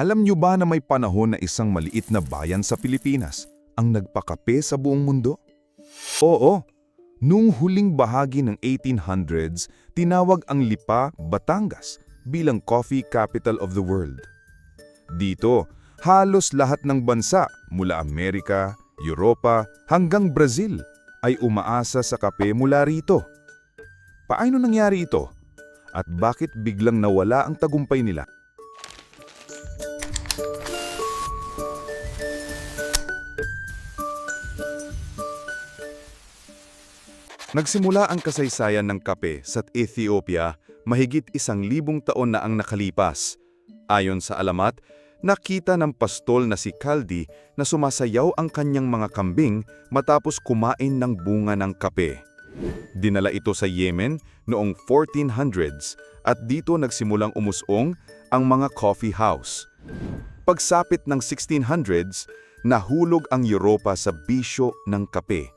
Alam niyo ba na may panahon na isang maliit na bayan sa Pilipinas ang nagpakape sa buong mundo? Oo, nung huling bahagi ng 1800s, tinawag ang Lipa, Batangas bilang coffee capital of the world. Dito, halos lahat ng bansa mula Amerika, Europa hanggang Brazil ay umaasa sa kape mula rito. Paano nangyari ito? At bakit biglang nawala ang tagumpay nila? Nagsimula ang kasaysayan ng kape sa Ethiopia mahigit isang libong taon na ang nakalipas. Ayon sa alamat, nakita ng pastol na si Kaldi na sumasayaw ang kanyang mga kambing matapos kumain ng bunga ng kape. Dinala ito sa Yemen noong 1400s at dito nagsimulang umusong ang mga coffee house. Pagsapit ng 1600s, nahulog ang Europa sa bisyo ng kape.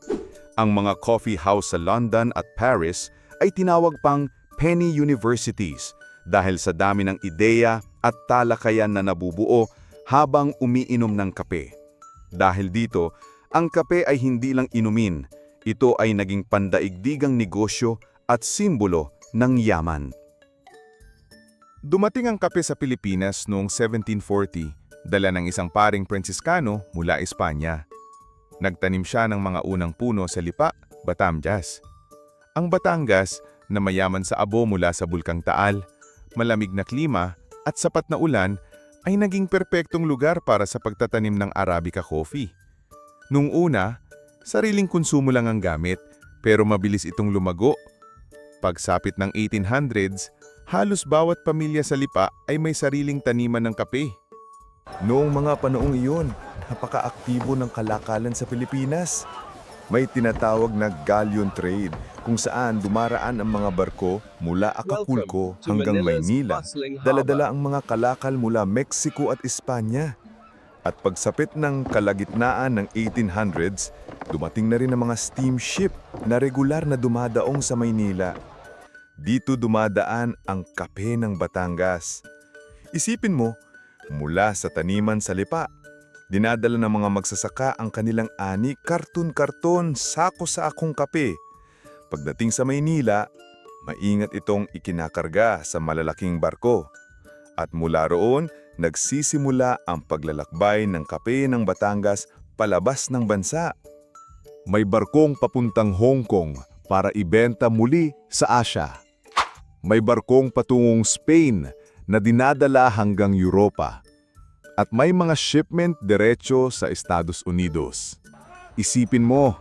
Ang mga coffee house sa London at Paris ay tinawag pang penny universities dahil sa dami ng ideya at talakayan na nabubuo habang umiinom ng kape. Dahil dito, ang kape ay hindi lang inumin, ito ay naging pandaigdigang negosyo at simbolo ng yaman. Dumating ang kape sa Pilipinas noong 1740, dala ng isang paring Pransiskano mula Espanya. Nagtanim siya ng mga unang puno sa Lipa, Batangas. Ang Batangas, na mayaman sa abo mula sa Bulkang Taal, malamig na klima at sapat na ulan, ay naging perpektong lugar para sa pagtatanim ng Arabica coffee. Nung una, sariling konsumo lang ang gamit, pero mabilis itong lumago. Pagsapit ng 1800s, halos bawat pamilya sa Lipa ay may sariling taniman ng kape. Noong mga panoong iyon, napaka-aktibo ng kalakalan sa Pilipinas. May tinatawag na galleon trade kung saan dumaraan ang mga barko mula Acapulco hanggang Maynila, daladala ang mga kalakal mula Mexico at Espanya. At pagsapit ng kalagitnaan ng 1800s, dumating na rin ang mga steamship na regular na dumadaong sa Maynila. Dito dumadaan ang kape ng Batangas. Isipin mo, mula sa taniman sa lipa, dinadala ng mga magsasaka ang kanilang ani karton-karton, sako-sakong kape. Pagdating sa Maynila, maingat itong ikinakarga sa malalaking barko. At mula roon, nagsisimula ang paglalakbay ng kape ng Batangas palabas ng bansa. May barkong papuntang Hong Kong para ibenta muli sa Asia. May barkong patungong Spain na dinadala hanggang Europa. At may mga shipment diretso sa Estados Unidos. Isipin mo,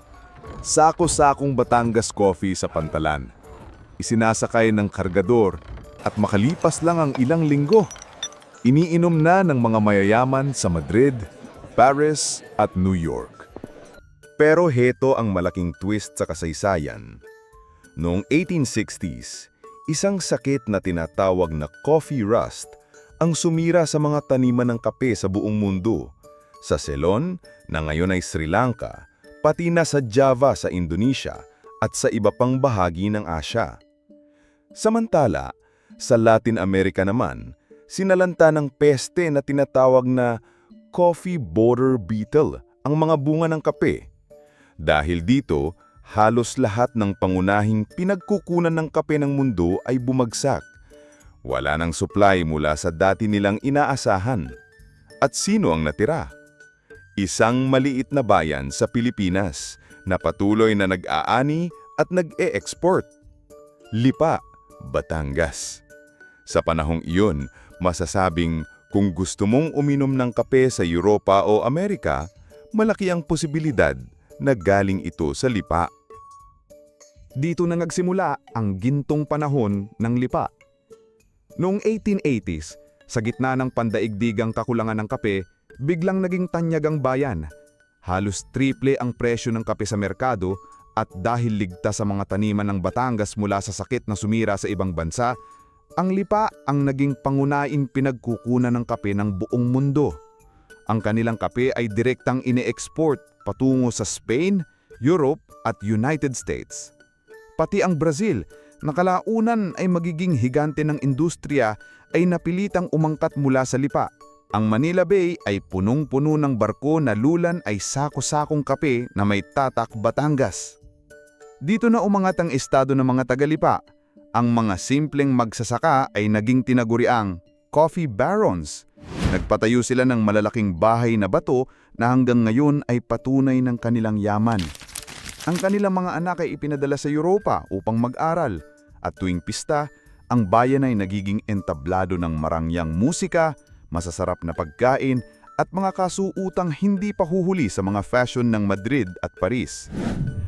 sako-sakong Batangas coffee sa pantalan. Isinasakay ng kargador at makalipas lang ang ilang linggo. Iniinom na ng mga mayayaman sa Madrid, Paris at New York. Pero heto ang malaking twist sa kasaysayan. Noong 1860s, isang sakit na tinatawag na coffee rust ang sumira sa mga taniman ng kape sa buong mundo. Sa Ceylon, na ngayon ay Sri Lanka, pati na sa Java sa Indonesia at sa iba pang bahagi ng Asya. Samantala, sa Latin America naman, sinalanta ng peste na tinatawag na coffee border beetle ang mga bunga ng kape. Dahil dito, halos lahat ng pangunahing pinagkukunan ng kape ng mundo ay bumagsak. Wala nang supply mula sa dati nilang inaasahan. At sino ang natira? Isang maliit na bayan sa Pilipinas na patuloy na nag-aani at nag-e-export. Lipa, Batangas. Sa panahong iyon, masasabing kung gusto mong uminom ng kape sa Europa o Amerika, malaki ang posibilidad na galing ito sa lipa. Dito na nagsimula ang gintong panahon ng lipa. Noong 1880s, sa gitna ng pandaigdigang kakulangan ng kape, biglang naging tanyag ang bayan. Halos triple ang presyo ng kape sa merkado at dahil ligtas sa mga taniman ng Batangas mula sa sakit na sumira sa ibang bansa, ang lipa ang naging pangunaing pinagkukunan ng kape ng buong mundo. Ang kanilang kape ay direktang ine-export patungo sa Spain, Europe at United States. Pati ang Brazil, na kalaunan ay magiging higante ng industriya, ay napilitang umangkat mula sa lipa. Ang Manila Bay ay punong-puno ng barko na lulan ay sako-sakong kape na may tatak Batangas. Dito na umangat ang estado ng mga tagalipa. Ang mga simpleng magsasaka ay naging tinaguriang coffee barons. Nagpatayo sila ng malalaking bahay na bato na hanggang ngayon ay patunay ng kanilang yaman. Ang kanilang mga anak ay ipinadala sa Europa upang mag-aral at tuwing pista, ang bayan ay nagiging entablado ng marangyang musika, masasarap na pagkain at mga kasuutang hindi pa huhuli sa mga fashion ng Madrid at Paris.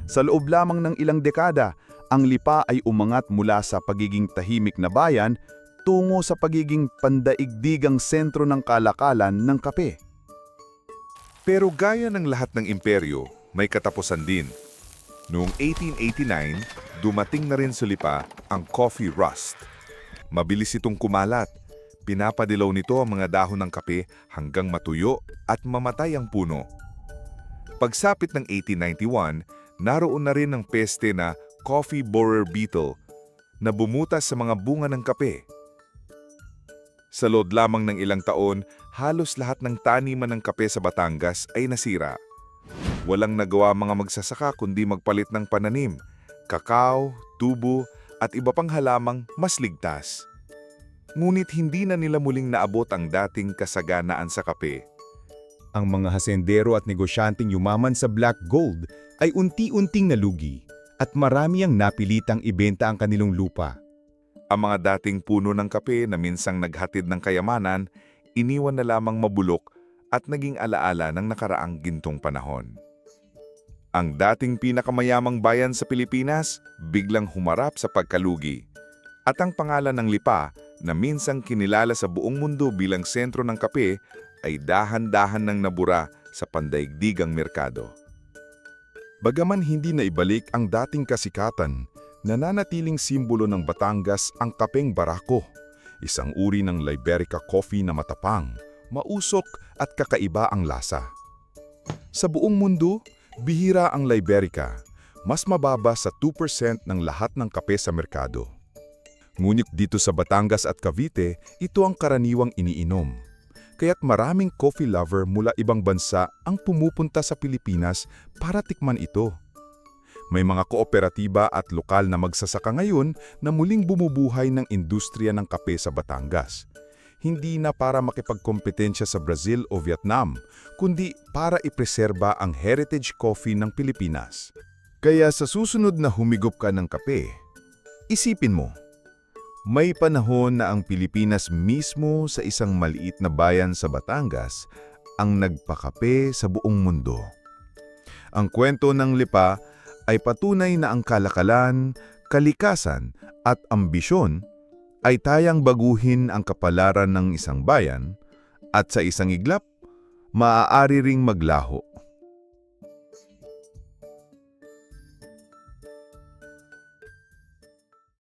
Sa loob lamang ng ilang dekada, ang Lipa ay umangat mula sa pagiging tahimik na bayan tungo sa pagiging pandaigdigang sentro ng kalakalan ng kape. Pero gaya ng lahat ng imperyo, may katapusan din. Noong 1889, dumating na rin sa Lipa ang coffee rust. Mabilis itong kumalat. Pinapadilaw nito ang mga dahon ng kape hanggang matuyo at mamatay ang puno. Pagsapit ng 1891, naroon na rin ang peste na coffee borer beetle na bumutas sa mga bunga ng kape. Sa loob lamang ng ilang taon, halos lahat ng taniman ng kape sa Batangas ay nasira. Walang nagawa mga magsasaka kundi magpalit ng pananim, kakao, tubo at iba pang halamang mas ligtas. Ngunit hindi na nila muling naabot ang dating kasaganaan sa kape. Ang mga hasendero at negosyanteng yumaman sa black gold ay unti-unting nalugi at marami ang napilitang ibenta ang kanilang lupa. Ang mga dating puno ng kape na minsang naghatid ng kayamanan, iniwan na lamang mabulok at naging alaala ng nakaraang gintong panahon. Ang dating pinakamayamang bayan sa Pilipinas biglang humarap sa pagkalugi. At ang pangalan ng Lipa na minsang kinilala sa buong mundo bilang sentro ng kape ay dahan-dahan nang nabura sa pandaigdigang merkado. Bagaman hindi na ibalik ang dating kasikatan, nananatiling simbolo ng Batangas ang kapeng barako, isang uri ng Liberica coffee na matapang, mausok at kakaiba ang lasa. Sa buong mundo, bihira ang Liberica, mas mababa sa 2% ng lahat ng kape sa merkado. Ngunit dito sa Batangas at Cavite, ito ang karaniwang iniinom. Kaya't maraming coffee lover mula ibang bansa ang pumupunta sa Pilipinas para tikman ito. May mga kooperatiba at lokal na magsasaka ngayon na muling bumubuhay ng industriya ng kape sa Batangas. Hindi na para makipagkompetensya sa Brazil o Vietnam, kundi para ipreserba ang heritage coffee ng Pilipinas. Kaya sa susunod na humigop ka ng kape, isipin mo, may panahon na ang Pilipinas mismo sa isang maliit na bayan sa Batangas ang nagpakape sa buong mundo. Ang kwento ng Lipa ay patunay na ang kalakalan, kalikasan at ambisyon ay tayang baguhin ang kapalaran ng isang bayan at sa isang iglap, maaari ring maglaho.